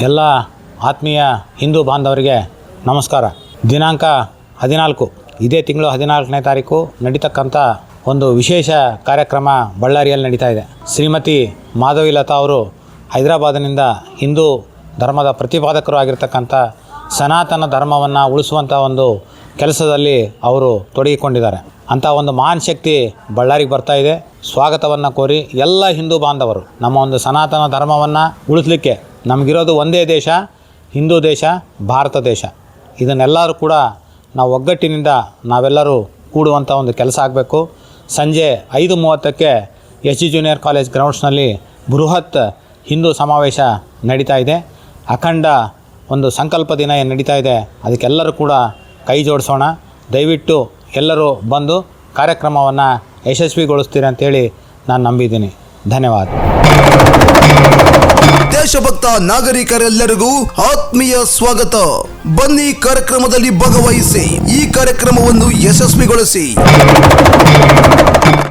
ಎಲ್ಲ ಆತ್ಮೀಯ ಹಿಂದೂ ಬಾಂಧವರಿಗೆ ನಮಸ್ಕಾರ. ದಿನಾಂಕ ಹದಿನಾಲ್ಕು. ಇದೇ ತಿಂಗಳು ಹದಿನಾಲ್ಕನೇ ತಾರೀಕು ನಡೀತಕ್ಕಂಥ ಒಂದು ವಿಶೇಷ ಕಾರ್ಯಕ್ರಮ ಬಳ್ಳಾರಿಯಲ್ಲಿ ನಡೀತಾ ಇದೆ. ಶ್ರೀಮತಿ ಮಾಧವಿ ಲತಾ ಅವರು ಹೈದರಾಬಾದಿನಿಂದ ಹಿಂದೂ ಧರ್ಮದ ಪ್ರತಿಪಾದಕರು ಆಗಿರ್ತಕ್ಕಂಥ ಸನಾತನ ಧರ್ಮವನ್ನು ಉಳಿಸುವಂಥ ಒಂದು ಕೆಲಸದಲ್ಲಿ ಅವರು ತೊಡಗಿಕೊಂಡಿದ್ದಾರೆ. ಅಂಥ ಒಂದು ಮಹಾನ್ ಶಕ್ತಿ ಬಳ್ಳಾರಿಗೆ ಬರ್ತಾ ಇದೆ. ಸ್ವಾಗತವನ್ನು ಕೋರಿ ಎಲ್ಲ ಹಿಂದೂ ಬಾಂಧವರು ನಮ್ಮ ಒಂದು ಸನಾತನ ಧರ್ಮವನ್ನು ಉಳಿಸ್ಲಿಕ್ಕೆ ನಮಗಿರೋದು ಒಂದೇ ದೇಶ, ಹಿಂದೂ ದೇಶ, ಭಾರತ ದೇಶ. ಇದನ್ನೆಲ್ಲರೂ ಕೂಡ ನಾವು ಒಗ್ಗಟ್ಟಿನಿಂದ ನಾವೆಲ್ಲರೂ ಕೂಡುವಂಥ ಒಂದು ಕೆಲಸ ಆಗಬೇಕು. ಸಂಜೆ ಐದು ಮೂವತ್ತಕ್ಕೆ ಎಸ್ ಜಿ ಜೂನಿಯರ್ ಕಾಲೇಜ್ ಗ್ರೌಂಡ್ಸ್ನಲ್ಲಿ ಬೃಹತ್ ಹಿಂದೂ ಸಮಾವೇಶ ನಡೀತಾ ಇದೆ. ಅಖಂಡ ಒಂದು ಸಂಕಲ್ಪ ದಿನ ಏನು ನಡೀತಾ ಇದೆ, ಅದಕ್ಕೆಲ್ಲರೂ ಕೂಡ ಕೈ ಜೋಡಿಸೋಣ. ದಯವಿಟ್ಟು ಎಲ್ಲರೂ ಬಂದು ಕಾರ್ಯಕ್ರಮವನ್ನು ಯಶಸ್ವಿಗೊಳಿಸ್ತೀರಿ ಅಂತೇಳಿ ನಾನು ನಂಬಿದ್ದೀನಿ. ಧನ್ಯವಾದ. ದೇಶಭಕ್ತ ನಾಗರಿಕರೆಲ್ಲರಿಗೂ ಆತ್ಮೀಯ ಸ್ವಾಗತ. ಬನ್ನಿ ಕಾರ್ಯಕ್ರಮದಲ್ಲಿ ಭಾಗವಹಿಸಿ. ಈ ಕಾರ್ಯಕ್ರಮವನ್ನು ಯಶಸ್ವಿಗೊಳಿಸಿ.